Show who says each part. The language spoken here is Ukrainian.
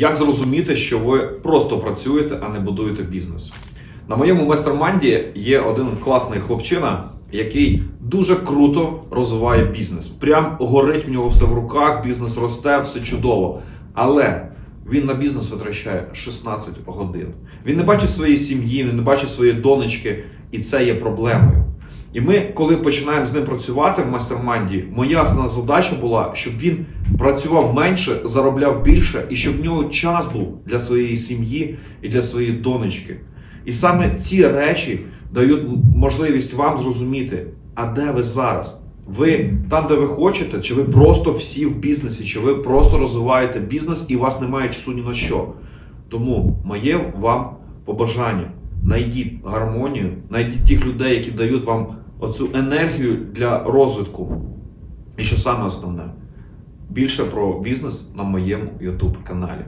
Speaker 1: Як зрозуміти, що ви просто працюєте, а не будуєте бізнес? На моєму майстерманді є один класний хлопчина, який дуже круто розвиває бізнес. Прям горить в нього все в руках, бізнес росте, все чудово. Але він на бізнес витрачає 16 годин. Він не бачить своєї сім'ї, він не бачить своєї донечки, і це є проблемою. І ми, коли починаємо з ним працювати в майстерманді, моя задача була, щоб він працював менше, заробляв більше, і щоб в нього час був для своєї сім'ї і для своєї донечки. І саме ці речі дають можливість вам зрозуміти, а де ви зараз? Ви там, де ви хочете, чи ви просто всі в бізнесі, чи ви просто розвиваєте бізнес і у вас немає часу ні на що. Тому моє вам побажання: знайдіть гармонію, найдіть тих людей, які дають вам оцю енергію для розвитку. І що саме основне, більше про бізнес на моєму YouTube каналі.